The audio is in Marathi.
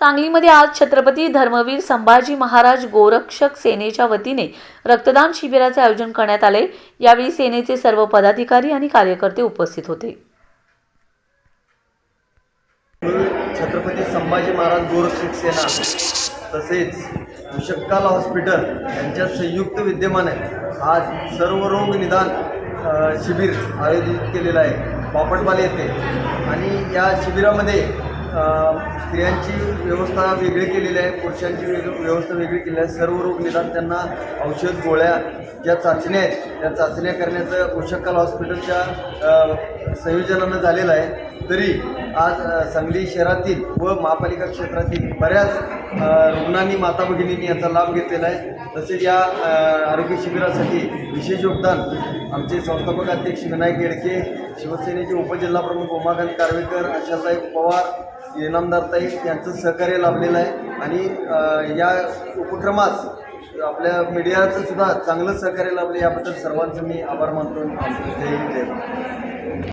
सांगलीमध्ये आज छत्रपती धर्मवीर संभाजी महाराज गोरक्षक सेनेच्या वतीने रक्तदान शिबिराचे आयोजन करण्यात आले. यावेळी सेनेचे सर्व पदाधिकारी आणि कार्यकर्ते उपस्थित होते. छत्रपती संभाजी महाराज गोरक्षक सेना तसेच शक्काला हॉस्पिटल यांच्या संयुक्त विद्यमाने आज सर्व रोग निदान शिबिर आयोजित केलेलं आहे. बापटवाले येथे. आणि या शिबिरामध्ये स्त्रियांची व्यवस्था वेगळी केलेली आहे पुरुषांची वेग व्यवस्था वेगळी केलेली आहे. सर्व रोग निदान त्यांना औषध गोळ्या ज्या चाचण्या आहेत त्या चाचण्या करण्याचं मुशक्काल हॉस्पिटलच्या संयोजनानं झालेलं आहे. तरी आज सांगली शहरातील व महापालिका क्षेत्रातील बऱ्याच रुग्णांनी माता भगिनींनी याचा लाभ घेतलेला आहे. तसेच या आरोग्य शिबिरासाठी विशेष योगदान आमचे संस्थापक अध्यक्ष विनायक येडके शिवसेनेचे उपजिल्हाप्रमुख उमाकांत कारवेकर आशासाहेब पवार इनामदारताई यांचं सहकार्य लाभलेलं आहे. आणि या उपक्रमास आपल्या मीडियाचं सुद्धा चांगलं सहकार्य लाभले. याबद्दल सर्वांचं मी आभार मानतो जय जय